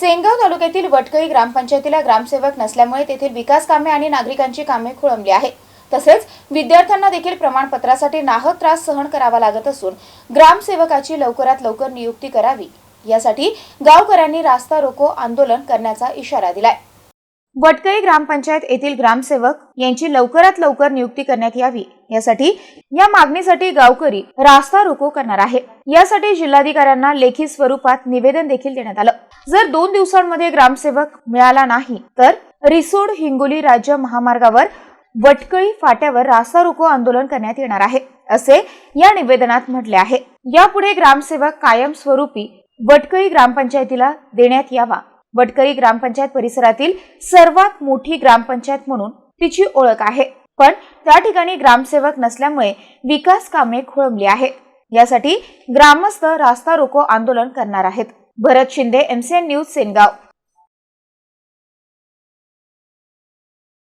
सेनगाव तालुक्यातील वटकळी ग्रामपंचायतीला ग्रामसेवक नसल्यामुळे तेथील विकास कामे आणि नागरिकांची कामे खोळंबली आहेत. तसेच विद्यार्थ्यांना देखील प्रमाणपत्रासाठी नाहक त्रास सहन करावा लागत असून ग्रामसेवकाची लवकरात लवकर नियुक्ती करावी. यासाठी गावकऱ्यांनी रास्ता रोको आंदोलन करण्याचा इशारा दिलाय. वटकळी ग्रामपंचायत येथील ग्रामसेवक यांची लवकरात लवकर नियुक्ती करण्यात यावी. यासाठी या मागणीसाठी गावकरी रास्ता रोको करणार आहे. यासाठी जिल्हाधिकाऱ्यांना लेखी स्वरूपात निवेदन देखील देण्यात आलं. जर दोन दिवसांमध्ये ग्रामसेवक मिळाला नाही तर रिसोड हिंगोली राज्य महामार्गावर वटकळी फाट्यावर रास्ता रोको आंदोलन करण्यात येणार आहे असे या निवेदनात म्हटले आहे. यापुढे ग्रामसेवक कायमस्वरूपी वटकळी ग्रामपंचायतीला देण्यात यावा. वटकरी ग्रामपंचायत परिसरातील सर्वात मोठी ग्रामपंचायत म्हणून तिची ओळख आहे. पण त्या ठिकाणी ग्रामसेवक नसल्यामुळे विकास कामे खोळंबली आहेत. यासाठी ग्रामस्थ रास्ता रोको आंदोलन करणार आहेत. Bharat Shinde MCN news Sengaon.